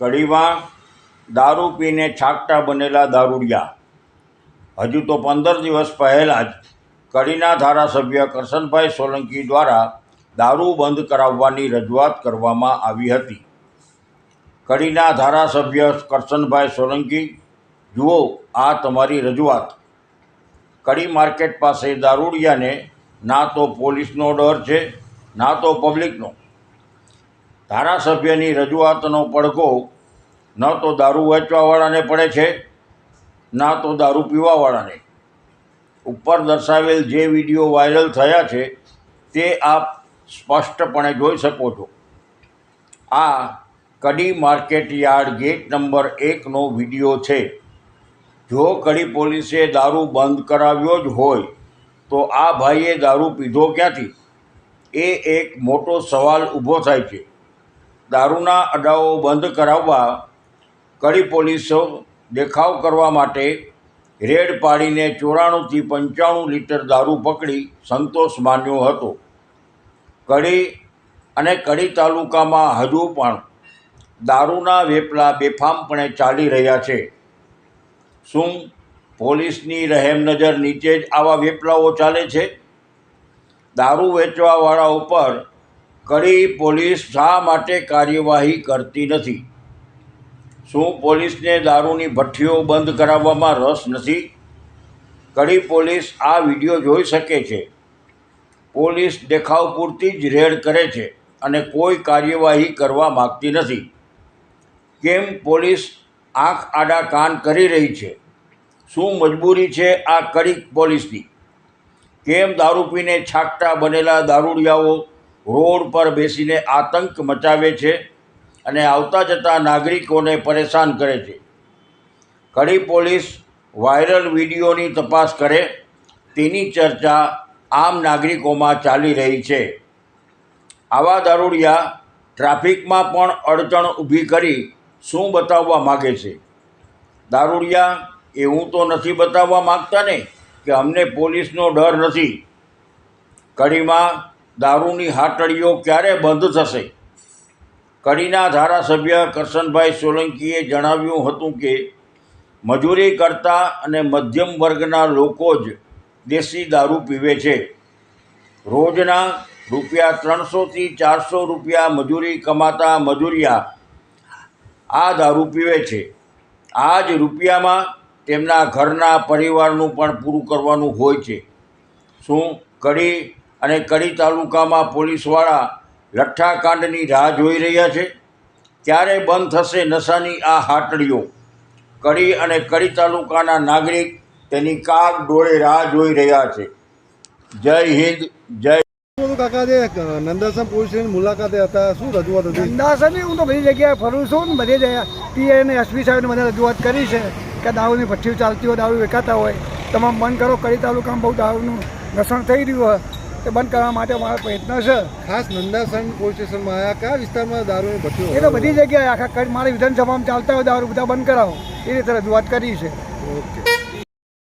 કડીમાં દારૂ પીને છાકટા બનેલા દારૂડિયા. હજુ તો પંદર દિવસ પહેલાં જ કડીના ધારાસભ્ય કરશનભાઈ સોલંકી દ્વારા દારૂ બંધ કરાવવાની રજૂઆત કરવામાં આવી હતી. કડીના ધારાસભ્ય કરશનભાઈ સોલંકી, જુઓ આ તમારી રજૂઆત. કડી માર્કેટ પાસે દારૂડિયાને ના તો પોલીસનો ડર છે, ના તો પબ્લિકનો. ધારાસભ્યની રજૂઆતનો પડઘો ન તો દારૂ વેચવાવાળાને પડે છે, ના તો દારૂ પીવાવાળાને. ઉપર દર્શાવેલ જે વીડિયો વાયરલ થયા છે, તે આપ સ્પષ્ટપણે જોઈ શકો છો. આ Kadi market yard gate number એકનો વીડિયો છે. જો કડી પોલીસે દારૂ બંધ કરાવ્યો જ હોય, તો આ ભાઈએ દારૂ પીધો ક્યાંથી? એ એક મોટો સવાલ ઊભો થાય છે. દારૂના અડાઓ બંધ કરાવવા કડી પોલીસો દેખાવ કરવા માટે રેડ પાડીને ચોરાણુંથી પંચાણું લીટર દારૂ પકડી સંતોષ માન્યો હતો. કડી અને કડી તાલુકામાં હજુ પણ દારૂના વેપલા બેફામપણે ચાલી રહ્યા છે. શું પોલીસની રહેમ નજર નીચે જ આવા વેપલાઓ ચાલે છે? દારૂ વેચવાવાળા ઉપર કડી પોલીસ શા માટે કાર્યવાહી કરતી નથી? શું પોલીસને દારૂની ભઠ્ઠીઓ બંધ કરાવવામાં રસ નથી? કડી પોલીસ આ વીડિયો જોઈ શકે છે. પોલીસ દેખાવ પૂરતી જ રેડ કરે છે અને કોઈ કાર્યવાહી કરવા માગતી નથી. કેમ પોલીસ આંખ આડા કાન કરી રહી છે? શું મજબૂરી છે આ કડી પોલીસની? કેમ દારૂ પીને છાકટા બનેલા દારૂડિયાઓ રોડ પર બેસીને આતંક મચાવે છે અને આવતા જતા નાગરિકોને પરેશાન કરે છે. કડી પોલીસ વાયરલ વિડીયોની તપાસ કરે, તેની ચર્ચા આમ નાગરિકોમાં ચાલી રહી છે. આવા દારૂડિયા ટ્રાફિકમાં પણ અડચણ ઊભી કરી શું બતાવવા માગે છે? દારૂડિયા એવું તો નથી બતાવવા માગતા ને કે અમને પોલીસનો ડર નથી. કડીમાં દારૂની હાટડીઓ ક્યારે બંધ થશે? કડીના ધારાસભ્ય કરશનભાઈ સોલંકીએ જણાવ્યું હતું કે, મજૂરી કરતા અને મધ્યમ વર્ગના લોકો જ દેશી દારૂ પીવે છે. રોજના રૂપિયા ત્રણસોથી ચારસો રૂપિયા મજૂરી કમાતા મજૂરિયા આ દારૂ પીવે છે. આ જ રૂપિયામાં તેમના ઘરના પરિવારનું પણ પૂરું કરવાનું હોય છે. શું કડી અને કડી તાલુકામાં પોલીસવાળા લઠ્ઠાકાંડની રાહ જોઈ રહ્યા છે. ક્યારે બંધ થશે નશાની આ હાટડીઓ? કડી અને કડી તાલુકાના નાગરિક તેની કાગ ડોળે રાહ જોઈ રહ્યા છે. જય હિન્દ જય કાકા જે નંદાસમ પોલીસ મુલાકાતે હતા. શું રજૂઆત હતી? અંદાજની હું તો બધી જગ્યાએ ફરું છું ને બધી જગ્યાએ. પીએ અને એસપી સાહેબને મને રજૂઆત કરી છે કે દારૂની ભઠ્ઠીઓ ચાલતી હોય દારૂ વેચાતા હોય. તમામ મન કરો કડી તાલુકામાં બહુ દારૂનું ઘસણ થઈ રહ્યું હોય. તે બંધ કરવા માટે મારો પ્રયત્ન છે. ખાસ નંદાસન પોલીસ સ્ટેશનમાં આવ્યા કયા વિસ્તારમાં દારૂની ભઠ્ઠીઓ એ તો બધી જગ્યાએ આખા મારી વિધાનસભામાં ચાલતા હોય દારૂ બધા બંધ કરાવો. એ રીતે રજૂઆત કરી છે. ઓકે.